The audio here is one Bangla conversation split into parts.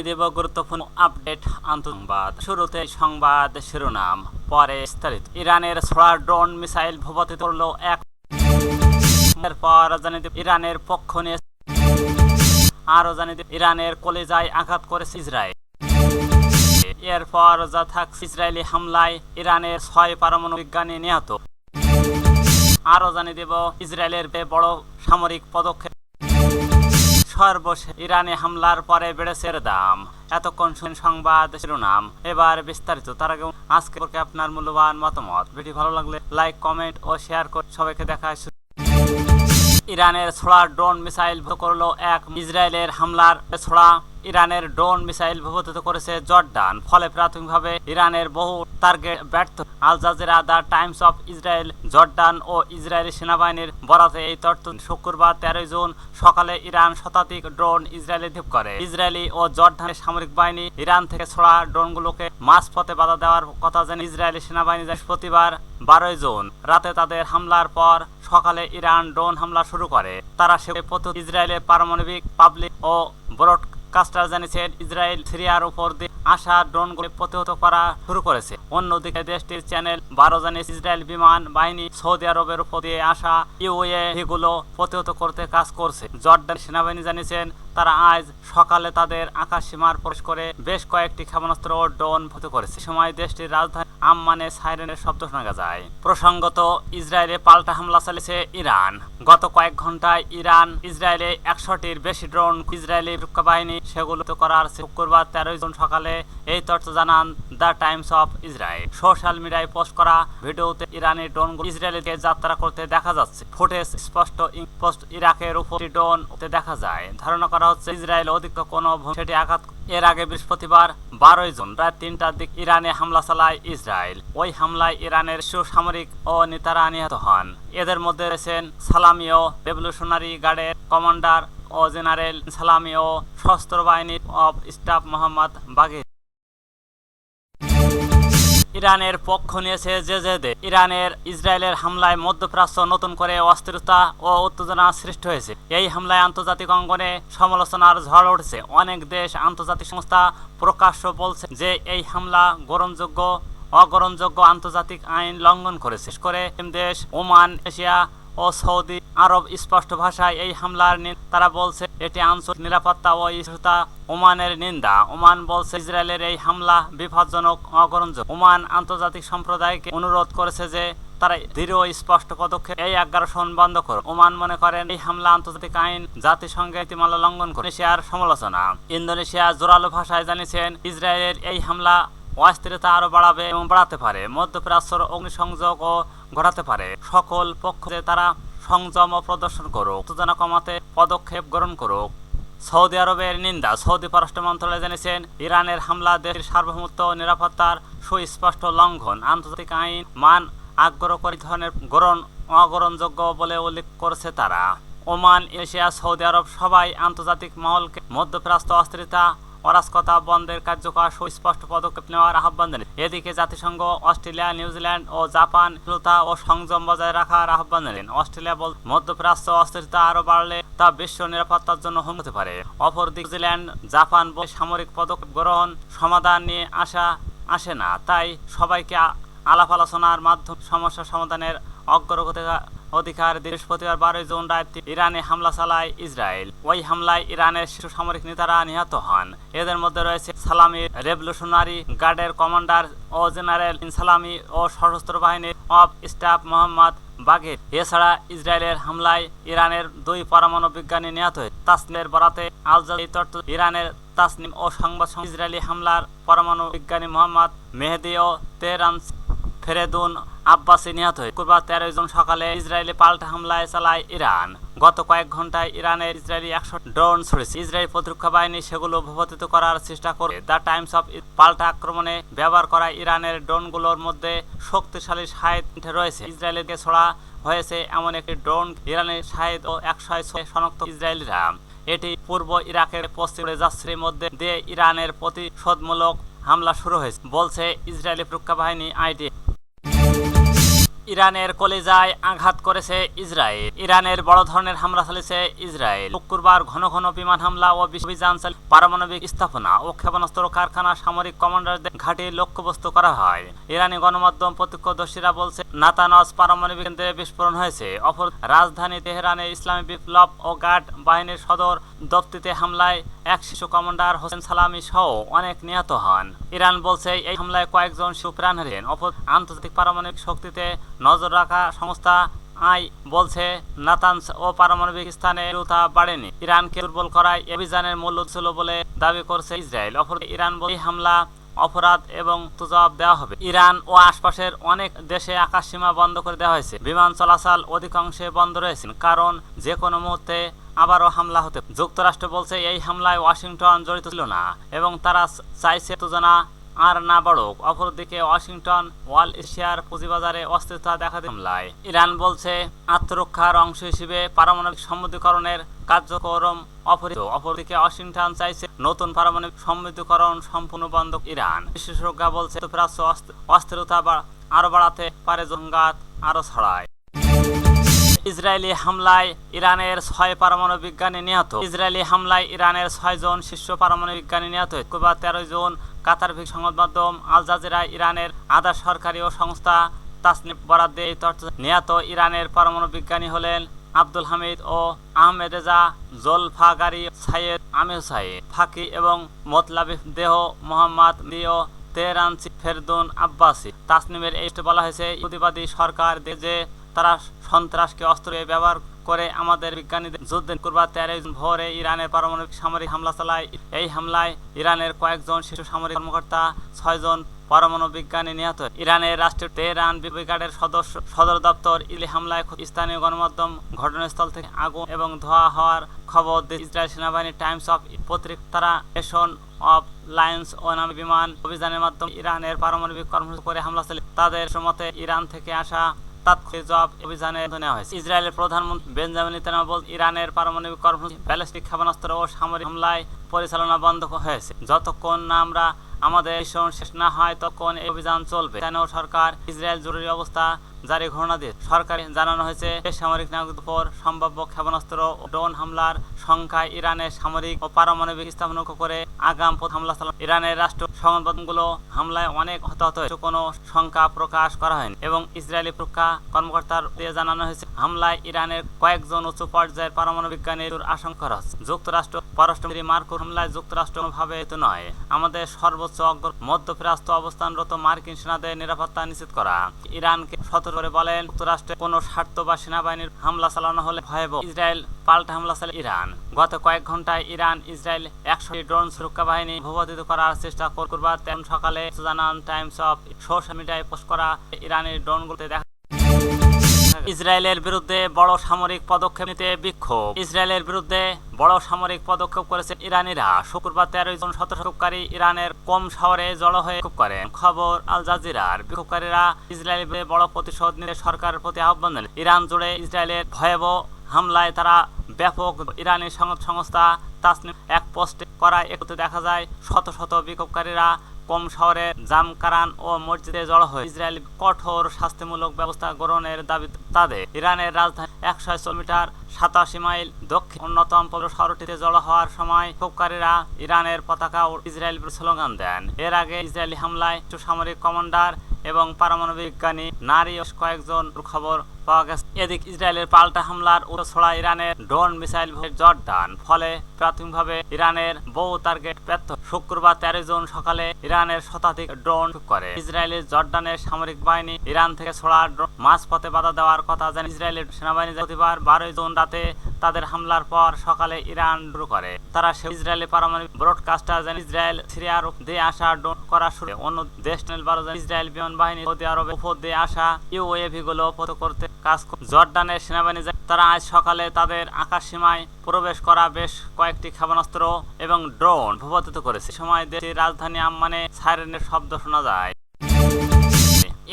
জানিয়ে দেব গুরুত্বপূর্ণ আপডেট আন্তঃসংবাদ শুরুতে সংবাদ শিরোনাম, পরে বিস্তারিত। ইরানের ছোড়া ড্রোন মিসাইল ভূপাতিত করল এক। এরপর জানিয়ে দেব ইরানের পক্ষ নিয়ে আরও জানিয়ে দেব ইরানের কলেজায় আঘাত করেছে ইসরায়েল। এরপর যা থাকছে ইসরায়েলি হামলায় ইরানের ছয় পারমাণবিক বিজ্ঞানী নিহত। আরও জানিয়ে দেব ইসরায়েলের বড় সামরিক পদক্ষেপ। সর্বশেষ ইরানে হামলার পরে বেড়েছে দাম। এতক্ষণ শুন সংবাদ শিরোনাম। এবার বিস্তারিত। তার আগে আজকে আপনার মূল্যবান মতামত। ভিডিও ভালো লাগলে লাইক, কমেন্ট ও শেয়ার করে সবাইকে দেখায় ইরানের ছোড়া ড্রোন মিসাইল করল এক ইসরায়েলের হামলার ছোড়া ইরানের ড্রোন মিসাইল ভূপাতিত করেছে জর্ডান, ফলে প্রাথমিকভাবে ইরানের বহু টার্গেট ব্যর্থ। Al Jazeera, the Times of Israel, Jordan O Israeli সেনাবাহিনীর বরাতে এই তথ্য শুক্রবার তেরোই জুন সকালে ইরান শতাধিক ড্রোন ইসরায়েলে ধিপ করে। ইসরায়েলি ও জর্ডানের সামরিক বাহিনী ইরান থেকে ছোড়া ড্রোনগুলোকে মাঝপথে বাধা দেওয়ার কথা জানিয়ে ইসরায়েলি সেনাবাহিনী বৃহস্পতিবার বারোই জুন রাতে তাদের হামলার পর সকালে ইরান ড্রোন হামলা শুরু করে। তারা সে প্রত্যুত ইসরায়েলের পারমাণবিক, পাবলিক ও ব্রড কাস্টার জানিয়েছেন ইসরায়েল সিরিয়ার উপর দিয়ে আসা ড্রোন ড্রোনগুলি প্রতিহত করা শুরু করেছে। অন্যদিকে দেশটির চ্যানেল বারো জানিয়েছে, ইসরায়েল বিমান বাহিনী সৌদি আরবের উপর দিয়ে আসা ইউএ গুলো প্রতিহত করতে কাজ করছে। জর্ডান সেনাবাহিনী জানিয়েছেন তারা আজ সকালে তাদের আকাশ সীমার প্রবেশ করে বেশ কয়েকটি ক্ষেপণাস্ত্র ও ড্রোন ভূত করেছে। সময় দেশটির রাজধানী আম্মানে সাইরেনের শব্দ শোনা যায়। প্রসঙ্গত, ইসরায়েলে পাল্টা হামলা চালিয়েছে ইরান। গত কয়েক ঘন্টায় ইরান ইসরায়েলে একশোটির বেশি ড্রোন ইসরায়েলি রক্ষা বাহিনী সেগুলো করার শুক্রবার তেরোই জুন সকালে এই তথ্য জানান the Times of Israel. Social মিডিয়ায় পোস্ট করা ভিডিওতে ইরানের ড্রোনগুলো ইসরায়েলিকে যাত্রা করতে দেখা যাচ্ছে। ফুটেজ স্পষ্ট পোস্ট ইরাকের উপর ড্রোন দেখা যায়। ধারণা করা হচ্ছে ইসরায়েল অধিক কোন সেটি আঘাত এর আগে বৃহস্পতিবার বারোই জুন প্রায় তিনটার দিক ইরানে হামলা চালায় ইসরায়েল। ওই হামলায় ইরানের সুসামরিক ও নেতারা নিহত হন। এদের মধ্যে রয়েছেন সালামিও রেভলিউশনারি গার্ডের কমান্ডার ও জেনারেল সালামি ও সশস্ত্র বাহিনী অফ স্টাফ মোহাম্মদ বাগির। ইরানের পক্ষ নিয়েছে যে যে ইরানের ইসরায়েলের হামলায় মধ্যপ্রাচ্য নতুন করে অস্থিরতা ও উত্তেজনা সৃষ্টি হয়েছে। এই হামলায় আন্তর্জাতিক অঙ্গনে সমালোচনার ঝড় উঠেছে। অনেক দেশ আন্তর্জাতিক সংস্থা প্রকাশ্য বলছে যে এই হামলা গ্রহণযোগ্য, অগ্রহণযোগ্য আন্তর্জাতিক আইন লঙ্ঘন করেছে। করে দেশ, ওমান, এশিয়া ও সৌদি আরব স্পষ্ট ভাষায় এই হামলার তারা বলছে, এটি আঞ্চলিক নিরাপত্তা ও স্থিরতা ওমানের নিন্দা। ওমান বলছে, ইসরায়েলের এই হামলা বিপজ্জনক, অগ্রহণযোগ্য। ওমান আন্তর্জাতিক সম্প্রদায়কে অনুরোধ করেছে যে তারা দৃঢ় স্পষ্ট পদক্ষেপ এই আগ্রাসন বন্ধ করুন ওমান মনে করেন, এই হামলা আন্তর্জাতিক আইন, জাতিসংঘের নীতিমালা লঙ্ঘন করে ইন্দোনেশিয়ার সমালোচনা। ইন্দোনেশিয়া জোরালো ভাষায় জানিয়েছেন, ইসরায়েলের এই হামলা অস্থিরতা আরও বাড়াবে এবং বাড়াতে পারে। মধ্যপ্রাচ্যর অগ্নিসংযোগ ও ঘটাতে পারে। সকল পক্ষ তারা সংযম প্রদর্শন করুক, উত্তেজনা কমাতে পদক্ষেপ গ্রহণ করুক। সৌদি আরবের নিন্দা, সৌদি পররাষ্ট্র মন্ত্রণালয় জানিয়েছেন, ইরানের হামলা দেশের সার্বভৌমত্ব নিরাপত্তার সুস্পষ্ট লঙ্ঘন, আন্তর্জাতিক আইন মান আগ্রহ করে ধরনের গ্রহণ অগ্রহণযোগ্য বলে উল্লেখ করেছে তারা। ওমান, এশিয়া, সৌদি আরব সবাই আন্তর্জাতিক মহলকে মধ্যপ্রাচ্য অস্থিরতা অরাজকতা বন্ধের কার্যকর সুস্পষ্ট পদক্ষেপ নেওয়ার আহ্বান জানায় এদিকে জাতিসংঘ, অস্ট্রেলিয়া, নিউজিল্যান্ড ও জাপান স্থিরতা ও সংযম বজায় রাখার আহ্বান জানেন অস্ট্রেলিয়া বল মধ্যপ্রাচ্য অস্থিরতা আরও বাড়লে তা বিশ্ব নিরাপত্তার জন্য হুম হতে পারে অপরদিকে নিউজিল্যান্ড, জাপান সামরিক পদক্ষেপ গ্রহণ সমাধান নিয়ে আসা আসে না। তাই সবাইকে আলাপ আলোচনার মাধ্যমে সমস্যা সমাধানের অগ্রগতি অধিকার বৃহস্পতিবার বারোই জুন রাত ইরানে হামলা চালায় ইসরায়েল। ওই হামলায় ইরানের শিশু সামরিক নেতারা নিহত হন। এদের মধ্যে রয়েছে সালামি রেভলিউশনারি গার্ডের কমান্ডার ও জেনারেল সালামি ও সশস্ত্র বাহিনীর অফ স্টাফ মোহাম্মদ বাগের। এছাড়া ইসরায়েলের হামলায় ইরানের দুই পরমাণু বিজ্ঞানী নিহত হয়েছে তাসলের বরাতে আল তথ্য, ইরানের তাসনিম ও সংবাদ ইসরায়েলি হামলার পরমাণু বিজ্ঞানী মোহাম্মদ মেহেদি ও তেহরান ফেরেদুন আব্বাসি নিহত হয়ে শুক্রবার তেরোই জুন সকালে ইসরায়েলি পাল্টা হামলায় চালায় ইরান। গত কয়েক ঘন্টায় ইরানের ইসরায়েলি একশো ড্রোন ছড়েছে ইসরায়েল প্রতিরক্ষা বাহিনী সেগুলো ভূপতিত করার চেষ্টা করে দ্য টাইমস অফ পাল্টা আক্রমণে ব্যবহার করা ইরানের ড্রোনগুলোর মধ্যে শক্তিশালী সাহিত্য রয়েছে। ইসরায়েলকে ছড়া হয়েছে এমন একটি ড্রোন। ইরানের সাহিদ ও একশো ছয় শনাক্ত ইসরায়েলিরা। এটি পূর্ব ইরাকের পশ্চিম যাত্রীর মধ্যে দিয়ে ইরানের প্রতিশোধমূলক হামলা শুরু হয়েছে, বলছে ইসরায়েলি প্রতিরক্ষা বাহিনী আইটি ইরানের কলিজায় আঘাত করেছে ইসরায়েল। ইরানের বড় ধরনের হামলা চালিয়েছে ইসরায়েল। শুক্রবার ঘন ঘন বিমান হামলা ও অভিযান পারমাণবিক স্থাপনা ও ক্ষেপণাস্ত্র কারখানা সামরিক কমান্ডারদের ঘাঁটি লক্ষ্যবস্তু করা হয়। ইরানি গণমাধ্যম প্রত্যক্ষদর্শীরা বলছে, নাতানজ পারমাণবিক কেন্দ্রে বিস্ফোরণ হয়েছে। অপর রাজধানী তেহরানে ইসলামী বিপ্লব ও গার্ড বাহিনীর সদর দপ্তিতে হামলায় এক শিশু কমান্ডার হোসেন সালামি সহ অনেক নিহত হন। ইরান বলছে, এই হামলায় কয়েকজন শিশু প্রাণ হারিয়েন অপর আন্তর্জাতিক পারমাণবিক শক্তিতে নজর রাখা সংস্থা আই বলছে, নাতানস ও পারমাণবিক স্থানে তা বাড়েনি। ইরানকে দুর্বল করায় অভিযানের মূল্য ছিল বলে দাবি করছে ইসরায়েল। অপর ইরান বলে হামলা অপরাধ এবং জবাব দেওয়া হবে। ইরান ও আশপাশের অনেক দেশে আকাশ সীমা বন্ধ করে দেওয়া হয়েছে। বিমান চলাচল অধিকাংশে বন্ধ রয়েছে, কারণ যে কোনো মুহূর্তে আবারও হামলা হতে যুক্তরাষ্ট্র বলছে, এই হামলায় ওয়াশিংটন জড়িত ছিল না এবং তারা চাইছে উত্তেজনা আর না বাড়ুক। অপরদিকে ওয়াশিংটন, ওয়াল এশিয়ার পুঁজিবাজারে অস্থিরতা দেখা হামলায় ইরান বলছে, আত্মরক্ষার অংশ হিসেবে পারমাণবিক সমৃদ্ধকরণের কার্যক্রম অপরিচিত অপরদিকে ওয়াশিংটন চাইছে নতুন পারমাণবিক সমৃদ্ধকরণ সম্পূর্ণ বন্ধ ইরান। বিশেষজ্ঞরা বলছে অস্থ- অস্থিরতা আরও বাড়াতে পারে জঙ্গাত আরও ছড়ায়। ইসরায়েলি হামলায় ইরানের ছয় পারমাণবিক বিজ্ঞানী নিহত। ইসরায়েলি হামলায় ইরানের ছয় জন শীর্ষ পারমাণবিক বিজ্ঞানী নিহত। কুবা তেরো জন কাতার ভিক সংবাদ মাধ্যম আল জাজিরা ইরানের আধা সরকারি ও সংস্থা তাসনিফ বরাদ্দে এই তথ্য নিহত। ইরানের পারমাণবিক বিজ্ঞানী হলেন আব্দুল হামিদ ও আহমেদ রেজা জলফাগারি সাইয়েদ, আমির সাহেব ফাকি এবং মতলাবি দেহ মোহাম্মদ দিও তেহরান ফেরদুন আব্বাসি। তাসনিমের এই বলা হয়েছে প্রতিবাদী সরকার যে তারা সন্ত্রাসকে অস্ত্র ব্যবহার করে আমাদের বিজ্ঞানীদের যুদ্ধ করবার তেরো জুন ভোরে ইরানের পারমাণবিক সামরিক হামলা চালায়। এই হামলায় ইরানের কয়েকজন শিশু সামরিক কর্মকর্তা ছয়জন পরমাণু বিজ্ঞানী নিহত। ইরানের রাষ্ট্রীয় তেহরান ব্রিগেডের সদস্য, সদর দপ্তর ইলি হামলায় স্থানীয় গণমাধ্যম ঘটনাস্থল থেকে আগুন এবং ধোয়া হওয়ার খবর ইসরায়েল সেনাবাহিনী টাইমস অফ পত্রিকা তারা নেশন অফ লায়ন্স ও নামে বিমান অভিযানের মাধ্যমে ইরানের পারমাণবিক কর্মসূচি করে হামলা চালিয়ে। তাদের মতে ইরান থেকে আসা তাৎক্ষণিক জবাব অভিযানে নেওয়া হয়েছে। ইসরায়েলের প্রধানমন্ত্রী বেঞ্জামিন নেতানিয়াহু ইরানের পারমাণবিক কর্মসূচি, ব্যালিস্টিক ক্ষেপণাস্ত্র ও সামরিক হামলায় পরিচালনা বন্ধ হয়েছে। যতক্ষণ না আমরা আমাদের মিশন শেষ না হয় তখন এই অভিযান চলবে। স্থানীয় সরকার ইসরায়েল জরুরি অবস্থা জারি ঘোষণা দিয়ে সরকারি জানানো হয়েছে বেসামরিক নাগরিকদের উপর সম্ভাব্য ক্ষেপণাস্ত্র ড্রোন হামলার সংখ্যায় ইরানের সামরিক ও পারমাণবিক স্থাপন করে আগাম হামলা চালানো। ইরানের রাষ্ট্র সংবাদগুলো হামলায় অনেক হতাহত হয়েছে, কোনো সংখ্যা প্রকাশ করা হয়নি এবং ইসরায়েলি সুরক্ষা কর্মকর্তার দিয়ে জানানো হয়েছে, হামলায় ইরানের কয়েকজন উচ্চ পর্যায়ের পারমাণবিক বিজ্ঞানীর আশঙ্কা হচ্ছে। যুক্তরাষ্ট্র পররাষ্ট্রমন্ত্রী মার্কো হামলায় যুক্তরাষ্ট্র ভাবে তো নয়, আমাদের সর্বোচ্চ অগ্র মধ্যপ্রাস্ত অবস্থানরত মার্কিন সেনাদের নিরাপত্তা নিশ্চিত করা। ইরানকে করে বলেন, যুক্তরাষ্ট্রে কোনো স্বার্থ বা সেনাবাহিনীর হামলা চালানো হলে ভয়াবহ ইসরায়েল পাল্টা হামলা চালে ইরান। গত কয়েক ঘন্টায় ইরান, ইসরায়েল একশো ড্রোন সুরক্ষা বাহিনী ভূপাতিত করার চেষ্টা করবার তেমন সকালে জানান টাইমস অফ সোশ্যাল মিডিয়ায় পোস্ট করা ইরানের ড্রোনগুলোতে দেখা ইসরায়েলের বিরুদ্ধে বড় সামরিক পদক্ষেপ নিতে বিক্ষোভ। ইসরায়েলের বিরুদ্ধে বড় সামরিক পদক্ষেপ করেছে ইরানিরা। শুক্রবার তেরোই জন শতশোপকারী ইরানের কম শহরে জড়ো হয়ে বিক্ষোভ করেন। খবর আল জাজিরার। বিক্ষোভকারীরা ইসরায়েলের বিরুদ্ধে বড় প্রতিশোধ নিতে সরকারের প্রতি আহ্বান জানান ইরান জুড়ে ইসরায়েলের ভয়াবহ হামলায় তারা ব্যাপক ইরানি সংবাদ সংস্থা তাসনিম এক পোস্টে করা একতে দেখা যায়, শত শত বিক্ষোভকারীরা কম শহরে জামকারান ও মসজিদে জড়ো হয়ে ইসরায়েল কঠোর শাস্তিমূলক ব্যবস্থা গ্রহণের দাবি তাদের। ইরানের রাজধানী একশো মিটার সাতাশি মাইল দক্ষিণ অন্যতম পৌর শহরটিতে জড়ো হওয়ার সময় বিক্ষোভকারীরা ইরানের পতাকা ও ইসরায়েল স্লোগান দেন। এর আগে ইসরায়েলি হামলায় কিছু সামরিক কমান্ডার এবং পারমাণবিক বিজ্ঞানী, নারী ও কয়েকজন খবর পাওয়া গেছে। এদিক ইসরায়েলের পাল্টা হামলার উত্তর ছড়া ইরানের ড্রোন মিসাইল জর্ডান ফলে প্রাথমিকভাবে ইরানের বহু টার্গেট ব্যর্থ শুক্রবার তেরো জুন সকালে ইরানের শতাধিক ড্রোন করে। ইসরায়েলের জর্ডানের সামরিক বাহিনী ইরান থেকে ছোড়া ড্রোন মাঝপথে বাধা দেওয়ার কথা জানান ইসরায়েলের সেনাবাহিনী প্রতিবার বারোই জুন রাতে তাদের হামলার পর সকালে ইরান শুরু করে। তারা সে ইসরায়েলি পারমাণবিক ব্রডকাস্টার জানান ইসরায়েল সিরিয়ার দিয়ে আসা ড্রোন করা শুরু অন্য দেশ বারো জানান ইসরায়েল বিমান বাহিনী সৌদি আরবের উপর দিয়ে আসা ইউএভি গুলো করতে কাজ জর্ডানের সেনাবাহিনী জানায়, তারা আজ সকালে তাদের আকাশ সীমায় প্রবেশ করা বেশ কয়েকটি ক্ষেপণাস্ত্র এবং ড্রোন ভূপাতিত করেছে। সময় দেশটির রাজধানী আম্মানে সাইরেনের শব্দ শোনা যায়।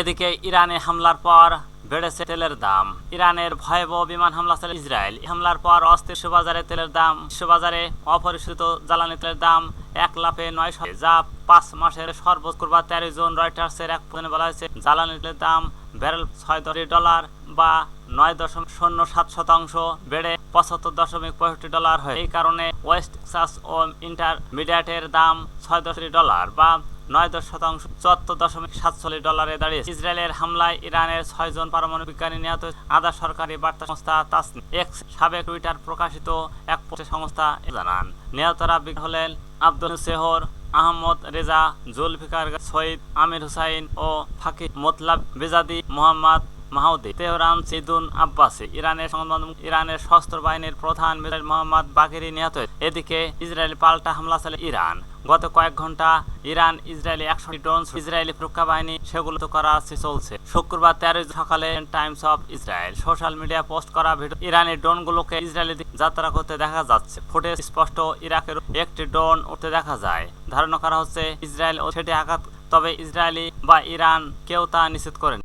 এদিকে ইরানে হামলার পর বেড়েছে তেলের দাম। ইরানের ভয়াবহ বিমান হামলা চালে ইসরায়েল। হামলার পর অস্থির বাজারে তেলের দাম বিশ্ববাজারে অপরিশোধিত জ্বালানি তেলের দাম এক লাফে নয়শো যা পাঁচ মাসের সর্বোচ্চ করবার তেরো জুন রয়টার্সের এক প্রতিবেদনে বলা হয়েছে, জ্বালানি তেলের দাম ব্যারেল ছয় ডলার বা নয় দশমিক শূন্য সাত শতাংশ বেড়ে পঁচাত্তর দশমিক পঁয়ষট্টি ডলার হয় এই কারণে ওয়েস্ট টেক্সাস ও ইন্টারমিডিয়েটের দাম ছয় দশমিক ডলার বা নয় দশ শতাংশ, চুয়াত্তর দশমিক সাতচল্লিশ ডলারে দাঁড়িয়েছে। ইসরায়েলের হামলায় ইরানের ছয়জন পারমাণবিক বিজ্ঞানী নিহত আধা সরকারি বার্তা সংস্থা তাসনি সাবেক টুইটার প্রকাশিত এক সংস্থা জানান, নিহতরা হলেন আব্দুল সেহর, আহমদ রেজা, জুলফিকার সৈয়দ আমির হুসাইন ও ফাকি মোতলাব বেজাদি, মোহাম্মদ মাহুদি তেহরান সিদুন আব্বাসি, ইরানের ইরানের সশস্ত্র বাহিনীর প্রধান মোহাম্মদ বাকিরি নিহত। এদিকে ইসরায়েল পাল্টা হামলা চালে ইরান। গত কয়েক ঘণ্টা ইরান, ইসরায়েলি একশো ড্রোন, ইসরায়েলি সুরক্ষা বাহিনী, সেগুলো তো করা চলছে। শুক্রবার তেরো সকালে Times of Israel social media post করা ভিডিও, ইরানি ড্রোনগুলোকে ইসরায়েলি যাত্রা করতে দেখা যাচ্ছে। ফুটেজ স্পষ্ট, ইরাকের একটি ড্রোন উঠতে দেখা যায়। ধারণা করা হচ্ছে ইসরায়েল ও সেটি আঘাত, তবে ইসরায়েলি বা ইরান কেউ তা নিশ্চিত করেন।